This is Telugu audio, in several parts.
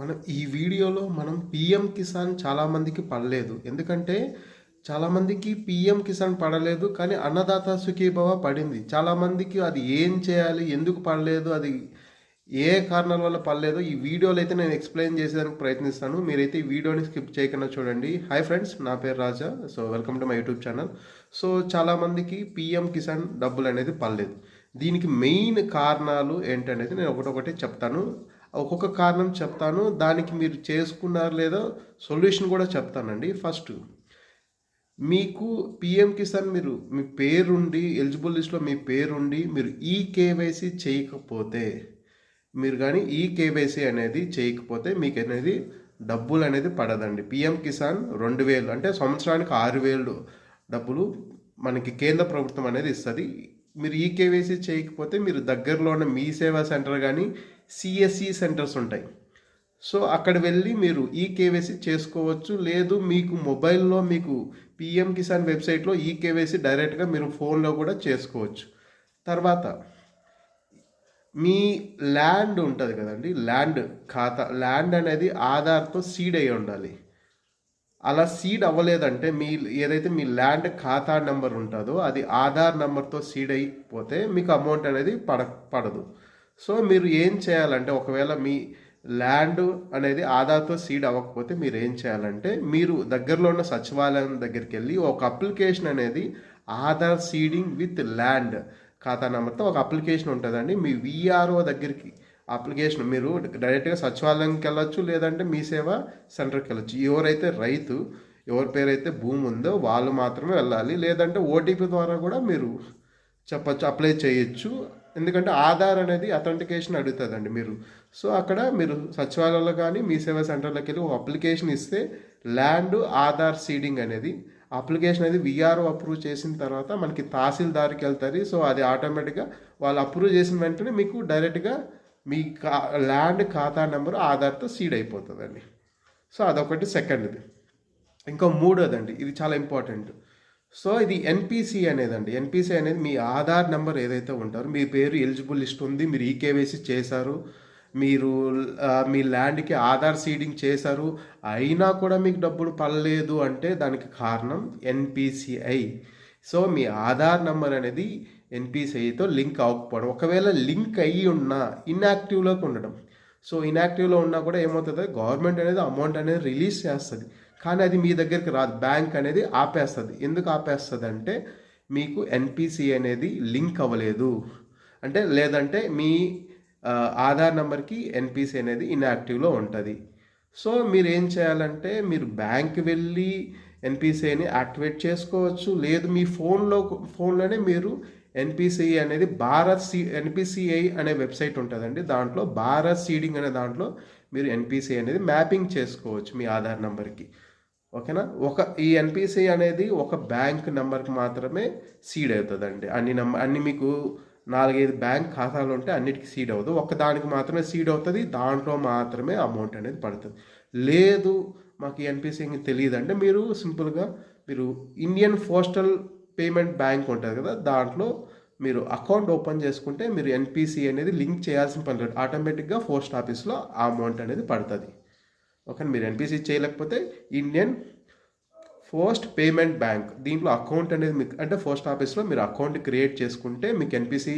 మనం ఈ వీడియోలో మనం పిఎం కిసాన్ చాలామందికి పడలేదు. ఎందుకంటే చాలామందికి పిఎం కిసాన్ పడలేదు కానీ అన్నదాత సుఖీభవ పడింది. చాలామందికి అది ఏం చేయాలి ఎందుకు పడలేదు అది ఏ కారణాల వల్ల పడలేదు ఈ వీడియోలో అయితే నేను ఎక్స్ప్లెయిన్ చేసేదానికి ప్రయత్నిస్తాను. మీరైతే ఈ వీడియోని స్కిప్ చేయకుండా చూడండి. హాయ్ ఫ్రెండ్స్ నా పేరు Raja. So welcome to my YouTube channel so చాలామందికి పిఎం కిసాన్ డబ్బులు అనేది పడలేదు. దీనికి మెయిన్ కారణాలు ఏంటనేది నేను ఒకటొకటి చెప్తాను. ఒక్కొక్క కారణం చెప్తాను. దానికి మీరు చేసుకున్నారు లేదో సొల్యూషన్ కూడా చెప్తానండి. ఫస్ట్ మీకు పిఎం కిసాన్ మీరు మీ పేరుండి ఎలిజిబుల్ లిస్ట్లో మీ పేరుండి మీరు ఈ కేవైసీ చేయకపోతే మీరు కానీ ఈ కేవైసీ అనేది చేయకపోతే మీకు అనేది డబ్బులు అనేది పడదండి పిఎం కిసాన్ రెండు వేలు అంటే సంవత్సరానికి ఆరు వేలు డబ్బులు మనకి కేంద్ర ప్రభుత్వం అనేది ఇస్తుంది. మీరు ఈ కేవైసీ చేయకపోతే మీరు దగ్గరలో ఉన్న మీ సేవా సెంటర్ కానీ సిఎస్ఈ సెంటర్స్ ఉంటాయి. సో అక్కడ వెళ్ళి మీరు ఈ కేవైసీ చేసుకోవచ్చు. లేదు మీకు మొబైల్లో మీకు పిఎం కిసాన్ వెబ్సైట్లో ఈ కేవైసీ డైరెక్ట్గా మీరు ఫోన్లో కూడా చేసుకోవచ్చు. తర్వాత మీ ల్యాండ్ ఉంటుంది కదండి. ల్యాండ్ ఖాతా ల్యాండ్ అనేది ఆధార్తో సీడ్ అయి ఉండాలి. అలా సీడ్ అవ్వలేదంటే మీ ఏదైతే మీ ల్యాండ్ ఖాతా నెంబర్ ఉంటుందో అది ఆధార్ నెంబర్తో సీడ్ అయిపోతే మీకు అమౌంట్ అనేది పడ పడదు. సో మీరు ఏం చేయాలంటే ఒకవేళ మీ ల్యాండ్ అనేది ఆధార్తో సీడ్ అవ్వకపోతే మీరు ఏం చేయాలంటే మీరు దగ్గరలో ఉన్న సచివాలయం దగ్గరికి వెళ్ళి ఒక అప్లికేషన్ అనేది ఆధార్ సీడింగ్ విత్ ల్యాండ్ ఖాతా నెంబర్తో ఒక అప్లికేషన్ ఉంటుందండి. మీ విఆర్ఓ దగ్గరికి అప్లికేషన్ మీరు డైరెక్ట్గా సచివాలయంకి వెళ్ళొచ్చు లేదంటే మీ సేవ సెంటర్కి వెళ్ళొచ్చు. ఎవరైతే రైతు ఎవరి పేరైతే భూమి ఉందో వాళ్ళు మాత్రమే వెళ్ళాలి. లేదంటే ఓటీపీ ద్వారా కూడా మీరు చెప్పచ్చు అప్లై చేయొచ్చు. ఎందుకంటే ఆధార్ అనేది అథెంటికేషన్ అడుగుతుందండి మీరు. సో అక్కడ మీరు సచివాలయంలో కానీ మీ సేవా సెంటర్లోకి వెళ్ళి ఒక అప్లికేషన్ ఇస్తే ల్యాండ్ ఆధార్ సీడింగ్ అనేది అప్లికేషన్ అనేది విఆర్ఓ అప్రూవ్ చేసిన తర్వాత మనకి తహసీల్దార్కి వెళ్తుంది. సో అది ఆటోమేటిక్గా వాళ్ళు అప్రూవ్ చేసిన వెంటనే మీకు డైరెక్ట్గా మీ కా ల్యాండ్ ఖాతా నెంబర్ ఆధార్తో సీడ్ అయిపోతుందండి. సో అదొకటి సెకండ్ది ఇంకో మూడోదండి ఇది చాలా ఇంపార్టెంట్ సో ఇది ఎన్పిసి అనేదండి. ఎన్పిసి అనేది మీ ఆధార్ నెంబర్ ఏదైతే ఉంటారో మీ పేరు ఎలిజిబుల్ లిస్ట్ ఉంది మీరు ఈకేవైసీ చేశారు మీరు మీ ల్యాండ్కి ఆధార్ సీడింగ్ చేశారు అయినా కూడా మీకు డబ్బులు పడలేదు అంటే దానికి కారణం ఎన్పిసిఐ సో మీ ఆధార్ నెంబర్ అనేది ఎన్పిసిఐతో లింక్ అవ్వకపోవడం ఒకవేళ లింక్ అయ్యి ఉన్నా ఇన్యాక్టివ్లోకి ఉండడం. సో ఇన్యాక్టివ్లో ఉన్నా కూడా ఏమవుతుంది? గవర్నమెంట్ అనేది అమౌంట్ అనేది రిలీజ్ చేస్తుంది. కానీ అది మీ దగ్గరికి రాదు. బ్యాంక్ అనేది ఆపేస్తుంది. ఎందుకు ఆపేస్తుంది అంటే మీకు ఎన్పిసి అనేది లింక్ అవ్వలేదు. అంటే లేదంటే మీ ఆధార్ నెంబర్కి ఎన్పిసి అనేది ఇన్యాక్టివ్లో ఉంటుంది. సో మీరు ఏం చేయాలంటే మీరు బ్యాంక్ వెళ్ళి ఎన్పిసిఐని యాక్టివేట్ చేసుకోవచ్చు. లేదు మీ ఫోన్లో ఫోన్లోనే మీరు ఎన్పిసిఐ అనేది భారత్ సి ఎన్పిసిఐ అనే వెబ్సైట్ ఉంటుందండి. దాంట్లో భారత్ సీడింగ్ అనే దాంట్లో మీరు ఎన్పిసిఐ అనేది మ్యాపింగ్ చేసుకోవచ్చు మీ ఆధార్ నెంబర్కి. ఓకేనా? ఒక ఈ ఎన్పిసి అనేది ఒక బ్యాంక్ నెంబర్కి మాత్రమే సీడ్ అవుతుందండి. అన్ని నెంబర్ అన్ని మీకు నాలుగైదు బ్యాంక్ ఖాతాలు ఉంటే అన్నిటికీ సీడ్ అవ్వదు. ఒక దానికి మాత్రమే సీడ్ అవుతుంది. దాంట్లో మాత్రమే అమౌంట్ అనేది పడుతుంది. లేదు మాకు ఎన్పిసి తెలియదు అంటే మీరు సింపుల్గా మీరు ఇండియన్ పోస్టల్ పేమెంట్ బ్యాంక్ ఉంటుంది కదా దాంట్లో మీరు అకౌంట్ ఓపెన్ చేసుకుంటే మీరు ఎన్పిసి అనేది లింక్ చేయాల్సిన పని లేదు. ఆటోమేటిక్గా పోస్ట్ ఆఫీస్లో ఆ అమౌంట్ అనేది పడుతుంది. ఓకే మీరు ఎన్పిసి చేయలేకపోతే ఇండియన్ పోస్ట్ పేమెంట్ బ్యాంక్ దీంట్లో అకౌంట్ అనేది మీకు అంటే పోస్ట్ ఆఫీస్లో మీరు అకౌంట్ క్రియేట్ చేసుకుంటే మీకు ఎన్పిసి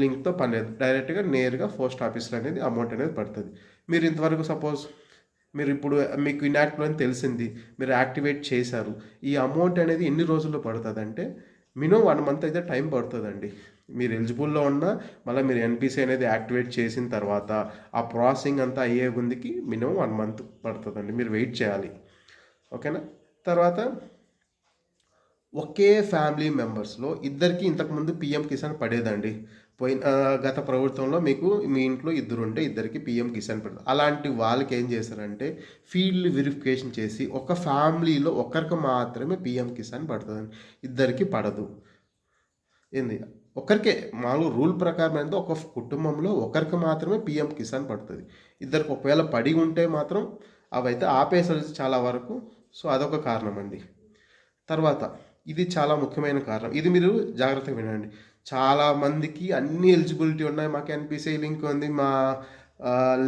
లింక్తో పని లేదు డైరెక్ట్గా నేరుగా పోస్ట్ ఆఫీస్లో అనేది అమౌంట్ అనేది పడుతుంది. మీరు ఇంతవరకు సపోజ్ మీరు ఇప్పుడు మీకు ఇన్యాక్టివ్ అని తెలిసింది. మీరు యాక్టివేట్ చేశారు. ఈ అమౌంట్ అనేది ఎన్ని రోజుల్లో పడుతుంది అంటే మినిమం వన్ మంత్ అయితే టైం పడుతుందండి. మీరు ఎలిజిబుల్లో ఉన్న మళ్ళీ మీరు ఎన్పిసి అనేది యాక్టివేట్ చేసిన తర్వాత ఆ ప్రాసెసింగ్ అంతా అయ్యే ముందుకి మినిమం వన్ మంత్ పడుతుందండి. మీరు వెయిట్ చేయాలి. ఓకేనా తర్వాత ఒకే ఫ్యామిలీ మెంబర్స్లో ఇద్దరికి ఇంతకుముందు పిఎం కిసాన్ పడేదండి. పోయిన గత ప్రభుత్వంలో మీకు మీ ఇంట్లో ఇద్దరు ఉంటే ఇద్దరికి పిఎం కిసాన్ పడదు. అలాంటి వాళ్ళకి ఏం చేశారంటే ఫీల్డ్ వెరిఫికేషన్ చేసి ఒక ఫ్యామిలీలో ఒకరికి మాత్రమే పిఎం కిసాన్ పడుతుందండి. ఇద్దరికి పడదు. ఏంది? ఒకరికే మామూలు రూల్ ప్రకారం అయితే ఒక కుటుంబంలో ఒకరికి మాత్రమే పిఎం కిసాన్ పడుతుంది. ఇద్దరికి ఒకవేళ పడి ఉంటే మాత్రం అవైతే ఆపేసారు చాలా వరకు. సో అదొక కారణం అండి తర్వాత ఇది చాలా ముఖ్యమైన కారణం. ఇది మీరు జాగ్రత్తగా వినండి. చాలా మందికి అన్ని ఎలిజిబిలిటీ ఉన్నాయి. మాకు ఎన్పిసిఐ లింక్ ఉంది. మా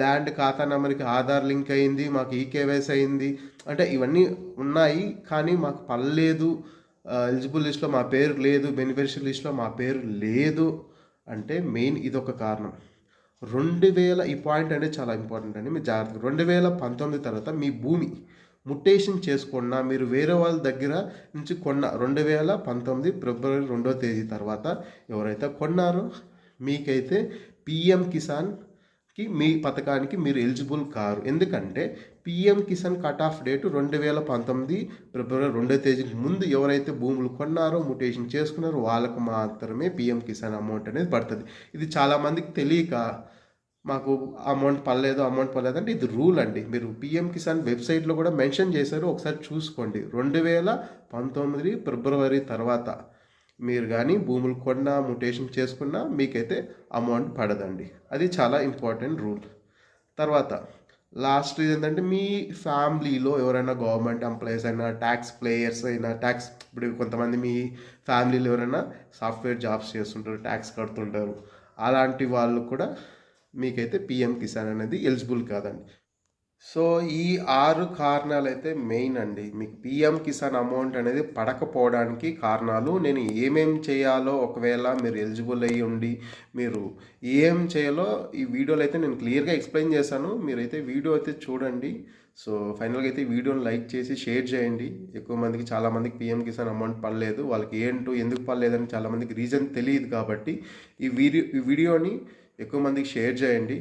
ల్యాండ్ ఖాతా నెంబర్కి ఆధార్ లింక్ అయింది. మాకు ఈకేవైస్ అయింది. అంటే ఇవన్నీ ఉన్నాయి. కానీ మాకు పర్లేదు ఎలిజిబుల్ లిస్ట్లో మా పేరు లేదు బెనిఫిషియల్ లిస్ట్లో మా పేరు లేదు అంటే మెయిన్ ఇదొక కారణం. రెండు వేల ఈ పాయింట్ అనేది చాలా ఇంపార్టెంట్ అండి మీరు జాగ్రత్తగా రెండు వేల పంతొమ్మిది తర్వాత మీ భూమి ముటేషన్ చేసుకున్న మీరు వేరే వాళ్ళ దగ్గర నుంచి కొన్న రెండు వేల పంతొమ్మిది ఫిబ్రవరి రెండో తేదీ తర్వాత ఎవరైతే కొన్నారో మీకైతే పిఎం కి మీ పథకానికి మీరు ఎలిజిబుల్ కారు. ఎందుకంటే PM Kisan cut off date రెండు వేల పంతొమ్మిది ఫిబ్రవరి రెండో తేదీకి ముందు ఎవరైతే భూములు కొన్నారో ముటేషన్ చేసుకున్నారో వాళ్ళకు మాత్రమే పిఎం కిసాన్ అమౌంట్ అనేది పడుతుంది. ఇది చాలామందికి తెలియక మాకు అమౌంట్ పర్లేదు అమౌంట్ పర్లేదు అంటే ఇది రూల్ అండి. మీరు పిఎం కిసాన్ వెబ్సైట్లో కూడా మెన్షన్ చేశారు ఒకసారి చూసుకోండి. రెండు వేల పంతొమ్మిది ఫిబ్రవరి తర్వాత మీరు కానీ భూములు కొన్నా ముటేషన్ చేసుకున్నా మీకైతే అమౌంట్ పడదండి. అది చాలా ఇంపార్టెంట్ రూల్ తర్వాత లాస్ట్ ఏంటంటే మీ ఫ్యామిలీలో ఎవరైనా గవర్నమెంట్ ఎంప్లాయీస్ అయినా ట్యాక్స్ ప్లేయర్స్ అయినా ట్యాక్స్ ఇప్పుడు కొంతమంది మీ ఫ్యామిలీలో ఎవరైనా సాఫ్ట్వేర్ జాబ్స్ చేస్తుంటారు ట్యాక్స్ కడుతుంటారు. అలాంటి వాళ్ళు కూడా మీకైతే పిఎం కిసాన్ అనేది ఎలిజిబుల్ కాదండి. సో ఈ ఆరు కారణాలు అయితే మెయిన్ అండి. మీకు పిఎం కిసాన్ అమౌంట్ అనేది పడకపోవడానికి కారణాలు నేను ఏమేం చేయాలో ఒకవేళ మీరు ఎలిజిబుల్ అయ్యి ఉండి మీరు ఏం చేయాలో ఈ వీడియోలో అయితే నేను క్లియర్గా ఎక్స్ప్లెయిన్ చేశాను. మీరైతే వీడియో అయితే చూడండి. సో ఫైనల్గా అయితే వీడియోని లైక్ చేసి షేర్ చేయండి. ఎక్కువ మందికి చాలామందికి పిఎం కిసాన్ అమౌంట్ పడలేదు. వాళ్ళకి ఏంటో ఎందుకు పడలేదని చాలామందికి రీజన్ తెలియదు కాబట్టి ఈ వీడియో ఈ వీడియోని ఎక్కువ మందికి షేర్ చేయండి.